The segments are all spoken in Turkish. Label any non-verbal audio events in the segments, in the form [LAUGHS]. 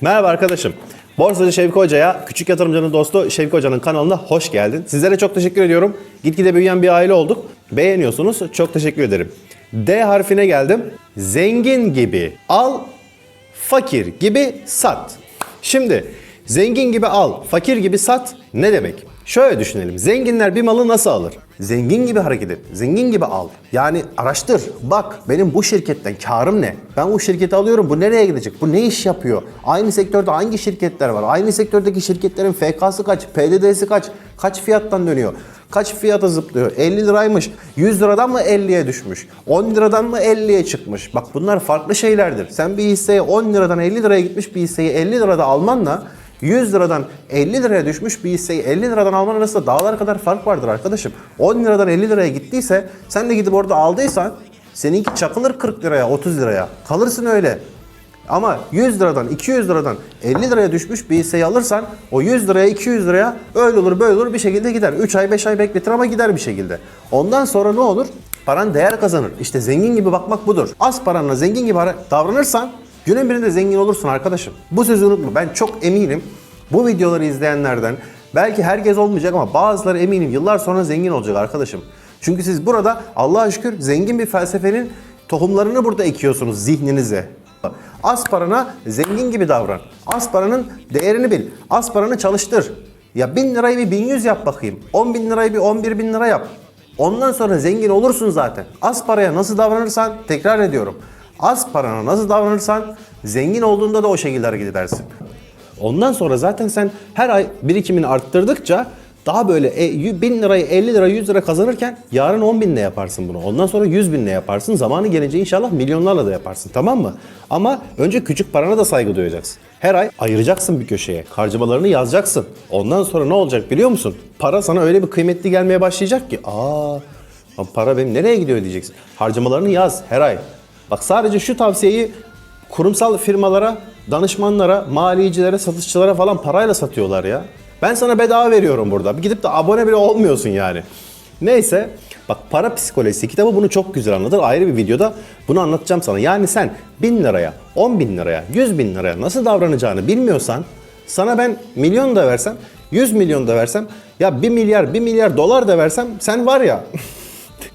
Merhaba arkadaşım. Borsacı Şevki Hoca'ya, küçük yatırımcının dostu Şevki Hoca'nın kanalına hoş geldin. Sizlere çok teşekkür ediyorum. Gitgide büyüyen bir aile olduk. Beğeniyorsunuz. Çok teşekkür ederim. D harfine geldim. Zengin gibi al, fakir gibi sat. Şimdi zengin gibi al, fakir gibi sat ne demek? Şöyle düşünelim. Zenginler bir malı nasıl alır? Zengin gibi hareket et. Zengin gibi al. Yani araştır. Bak benim bu şirketten karım ne? Ben bu şirketi alıyorum. Bu nereye gidecek? Bu ne iş yapıyor? Aynı sektörde hangi şirketler var? Aynı sektördeki şirketlerin FK'sı kaç? PDD'si kaç? Kaç fiyattan dönüyor? Kaç fiyata zıplıyor? 50 liraymış. 100 liradan mı 50'ye düşmüş? 10 liradan mı 50'ye çıkmış? Bak bunlar farklı şeylerdir. Sen bir hisseye 10 liradan 50 liraya gitmiş bir hisseyi 50 lirada almanla 100 liradan 50 liraya düşmüş bir hisseyi 50 liradan alman arasında dağlar kadar fark vardır arkadaşım. 10 liradan 50 liraya gittiyse sen de gidip orada aldıysan seninki çakılır 40 liraya 30 liraya. Kalırsın öyle. Ama 100 liradan 200 liradan 50 liraya düşmüş bir hisseyi alırsan o 100 liraya 200 liraya öyle olur böyle olur bir şekilde gider. 3 ay 5 ay bekletir ama gider bir şekilde. Ondan sonra ne olur? Paran değer kazanır. İşte zengin gibi bakmak budur. Az paranla zengin gibi davranırsan günün birinde zengin olursun arkadaşım. Bu sözü unutma. Ben çok eminim bu videoları izleyenlerden belki herkes olmayacak ama bazıları eminim yıllar sonra zengin olacak arkadaşım. Çünkü siz burada Allah'a şükür zengin bir felsefenin tohumlarını burada ekiyorsunuz zihninize. Az parana zengin gibi davran. Az paranın değerini bil. Az paranı çalıştır. Ya bin lirayı bir bin yüz yap bakayım. On bin lirayı bir on bir bin lira yap. Ondan sonra zengin olursun zaten. Az paraya nasıl davranırsan tekrar ediyorum. Az parana nasıl davranırsan zengin olduğunda da o şekilde hareket edersin. Ondan sonra zaten sen her ay birikimini arttırdıkça daha böyle e, y- 1000 lirayı 50 lira 100 lira kazanırken yarın 10 binle yaparsın bunu. Ondan sonra 100 binle yaparsın. Zamanı gelince inşallah milyonlarla da yaparsın tamam mı? Ama önce küçük parana da saygı duyacaksın. Her ay ayıracaksın bir köşeye. Harcamalarını yazacaksın. Ondan sonra ne olacak biliyor musun? Para sana öyle bir kıymetli gelmeye başlayacak ki. Aa para benim nereye gidiyor diyeceksin. Harcamalarını yaz her ay. Bak sadece şu tavsiyeyi kurumsal firmalara, danışmanlara, maliyecilere, satışçılara falan parayla satıyorlar ya. Ben sana bedava veriyorum burada. Bir Gidip de abone bile olmuyorsun yani. Neyse bak para psikolojisi kitabı bunu çok güzel anlatır. Ayrı bir videoda bunu anlatacağım sana. Yani sen 1000 liraya, 10 bin liraya, 100 bin liraya nasıl davranacağını bilmiyorsan sana ben milyon da versem, 100 milyon da versem ya 1 milyar, 1 milyar dolar da versem sen var ya [LAUGHS]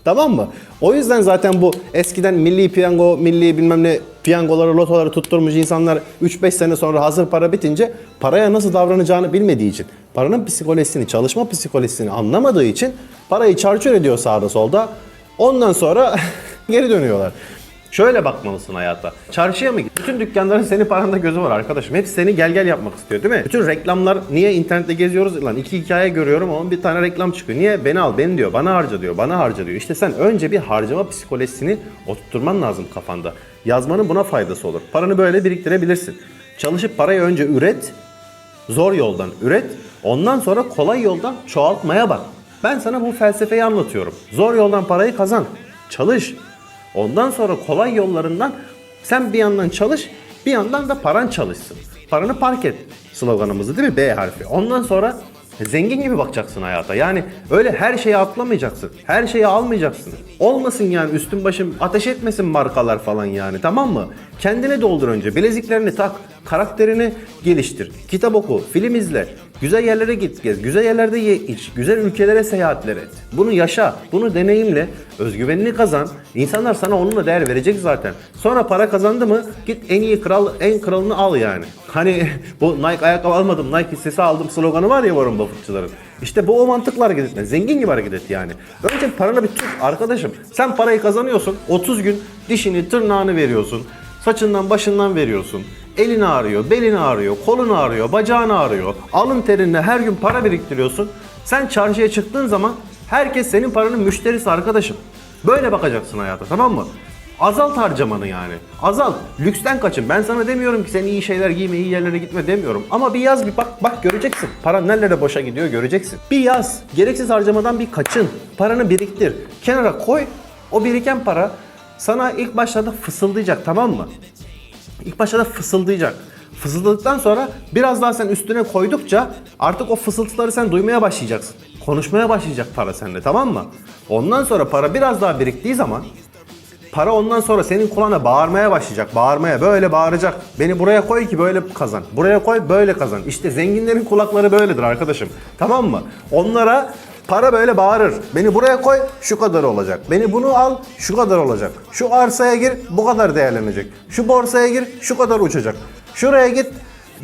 Tamam mı? O yüzden zaten bu eskiden milli piyango, milli bilmem ne piyangoları, lotoları tutturmuş insanlar 3-5 sene sonra hazır para bitince paraya nasıl davranacağını bilmediği için, paranın psikolojisini, çalışma psikolojisini anlamadığı için parayı çarçur ediyor sağda solda. Ondan sonra [LAUGHS] geri dönüyorlar. Şöyle bakmalısın hayata. Çarşıya mı git? Bütün dükkanların senin paranda gözü var arkadaşım. Hepsi seni gel gel yapmak istiyor değil mi? Bütün reklamlar niye internette geziyoruz lan? iki hikaye görüyorum ama bir tane reklam çıkıyor. Niye? Beni al, beni diyor. Bana harca diyor. Bana harca diyor. İşte sen önce bir harcama psikolojisini oturtturman lazım kafanda. Yazmanın buna faydası olur. Paranı böyle biriktirebilirsin. Çalışıp parayı önce üret. Zor yoldan üret. Ondan sonra kolay yoldan çoğaltmaya bak. Ben sana bu felsefeyi anlatıyorum. Zor yoldan parayı kazan. Çalış. Ondan sonra kolay yollarından sen bir yandan çalış, bir yandan da paran çalışsın. Paranı park et sloganımızı değil mi? B harfi. Ondan sonra zengin gibi bakacaksın hayata. Yani öyle her şeyi atlamayacaksın. Her şeyi almayacaksın. Olmasın yani üstün başın ateş etmesin markalar falan yani tamam mı? Kendine doldur önce. Bileziklerini tak. Karakterini geliştir. Kitap oku. Film izle. Güzel yerlere git gez. Güzel yerlerde ye iç. Güzel ülkelere seyahatler et. Bunu yaşa. Bunu deneyimle. Özgüvenini kazan. İnsanlar sana onunla değer verecek zaten. Sonra para kazandı mı git en iyi kral en kralını al yani. Hani [LAUGHS] bu Nike ayakkabı almadım Nike hissesi aldım sloganı var ya Warren Buffett'çıların. İşte bu o mantıkla hareket etme. Zengin gibi hareket et yani. Önce paranı bir tut arkadaşım. Sen parayı kazanıyorsun. 30 gün dişini tırnağını veriyorsun. Saçından başından veriyorsun. Elin ağrıyor, belin ağrıyor, kolun ağrıyor, bacağın ağrıyor. Alın terinle her gün para biriktiriyorsun. Sen çarşıya çıktığın zaman herkes senin paranın müşterisi arkadaşım. Böyle bakacaksın hayata tamam mı? Azalt harcamanı yani. Azalt. Lüksten kaçın. Ben sana demiyorum ki sen iyi şeyler giyme, iyi yerlere gitme demiyorum. Ama bir yaz bir bak, bak göreceksin. Paran nerelere boşa gidiyor göreceksin. Bir yaz. Gereksiz harcamadan bir kaçın. Paranı biriktir. Kenara koy. O biriken para sana ilk başlarda fısıldayacak tamam mı? İlk başta da fısıldayacak. Fısıldadıktan sonra biraz daha sen üstüne koydukça artık o fısıltıları sen duymaya başlayacaksın. Konuşmaya başlayacak para sende tamam mı? Ondan sonra para biraz daha biriktiği zaman Para ondan sonra senin kulağına bağırmaya başlayacak. Bağırmaya böyle bağıracak. Beni buraya koy ki böyle kazan. Buraya koy böyle kazan. İşte zenginlerin kulakları böyledir arkadaşım. Tamam mı? Onlara para böyle bağırır. Beni buraya koy şu kadar olacak. Beni bunu al şu kadar olacak. Şu arsaya gir bu kadar değerlenecek. Şu borsaya gir şu kadar uçacak. Şuraya git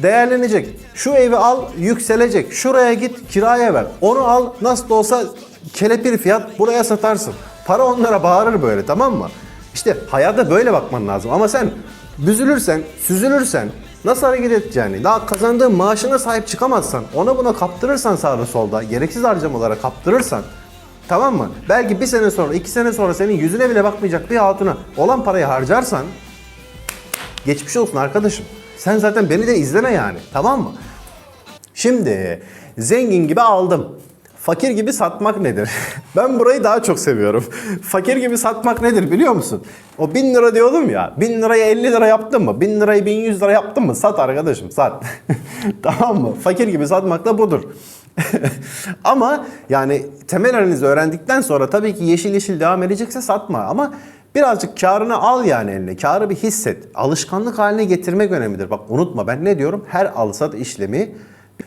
değerlenecek. Şu evi al yükselecek. Şuraya git kiraya ver. Onu al nasıl da olsa kelepir fiyat buraya satarsın. Para onlara bağırır böyle tamam mı? İşte hayata böyle bakman lazım ama sen büzülürsen, süzülürsen nasıl hareket edeceğini, daha kazandığın maaşına sahip çıkamazsan, ona buna kaptırırsan sağda solda, gereksiz harcamalara kaptırırsan Tamam mı? Belki bir sene sonra, iki sene sonra senin yüzüne bile bakmayacak bir hatuna olan parayı harcarsan geçmiş olsun arkadaşım. Sen zaten beni de izleme yani. Tamam mı? Şimdi zengin gibi aldım. Fakir gibi satmak nedir? [LAUGHS] ben burayı daha çok seviyorum. Fakir gibi satmak nedir biliyor musun? O 1000 lira diyordum ya. 1000 lirayı 50 lira yaptın mı? 1000 lirayı 1100 lira yaptın mı? Sat arkadaşım sat. [LAUGHS] tamam mı? Fakir gibi satmak da budur. [LAUGHS] Ama yani temel analizi öğrendikten sonra tabii ki yeşil yeşil devam edecekse satma. Ama birazcık karını al yani eline. Karı bir hisset. Alışkanlık haline getirmek önemlidir. Bak unutma ben ne diyorum? Her al sat işlemi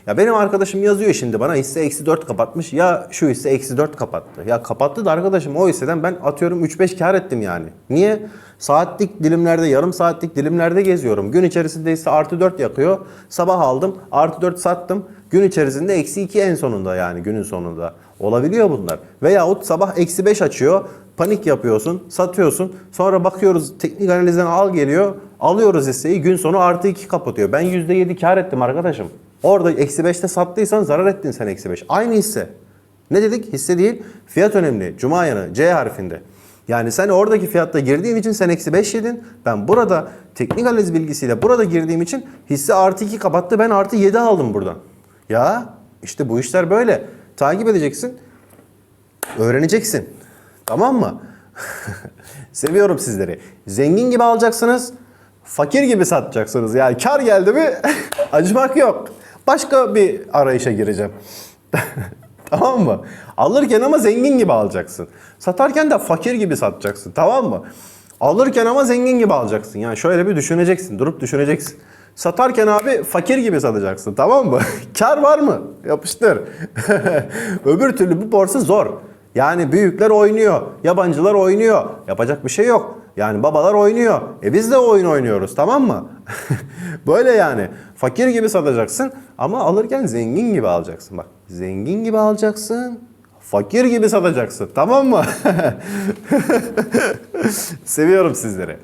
ya benim arkadaşım yazıyor şimdi bana hisse eksi 4 kapatmış. Ya şu hisse eksi 4 kapattı. Ya kapattı da arkadaşım o hisseden ben atıyorum 3-5 kar ettim yani. Niye? Saatlik dilimlerde, yarım saatlik dilimlerde geziyorum. Gün içerisinde hisse artı 4 yakıyor. Sabah aldım, artı 4 sattım. Gün içerisinde eksi 2 en sonunda yani günün sonunda. Olabiliyor bunlar. Veyahut sabah eksi 5 açıyor. Panik yapıyorsun, satıyorsun. Sonra bakıyoruz teknik analizden al geliyor. Alıyoruz hisseyi gün sonu artı 2 kapatıyor. Ben %7 kar ettim arkadaşım. Orada eksi 5'te sattıysan zarar ettin sen eksi 5. Aynı hisse. Ne dedik? Hisse değil. Fiyat önemli. Cuma yanı C harfinde. Yani sen oradaki fiyatta girdiğin için sen eksi 5 yedin. Ben burada teknik analiz bilgisiyle burada girdiğim için hisse artı 2 kapattı. Ben artı 7 aldım buradan. Ya işte bu işler böyle. Takip edeceksin. Öğreneceksin. Tamam mı? [LAUGHS] Seviyorum sizleri. Zengin gibi alacaksınız. Fakir gibi satacaksınız. Yani kar geldi mi [LAUGHS] acımak yok. Başka bir arayışa gireceğim. [LAUGHS] tamam mı? Alırken ama zengin gibi alacaksın. Satarken de fakir gibi satacaksın. Tamam mı? Alırken ama zengin gibi alacaksın. Yani şöyle bir düşüneceksin. Durup düşüneceksin. Satarken abi fakir gibi satacaksın. Tamam mı? [LAUGHS] Kar var mı? Yapıştır. [LAUGHS] Öbür türlü bu borsa zor. Yani büyükler oynuyor. Yabancılar oynuyor. Yapacak bir şey yok. Yani babalar oynuyor. E biz de oyun oynuyoruz tamam mı? [LAUGHS] Böyle yani. Fakir gibi satacaksın ama alırken zengin gibi alacaksın. Bak zengin gibi alacaksın. Fakir gibi satacaksın tamam mı? [LAUGHS] Seviyorum sizleri.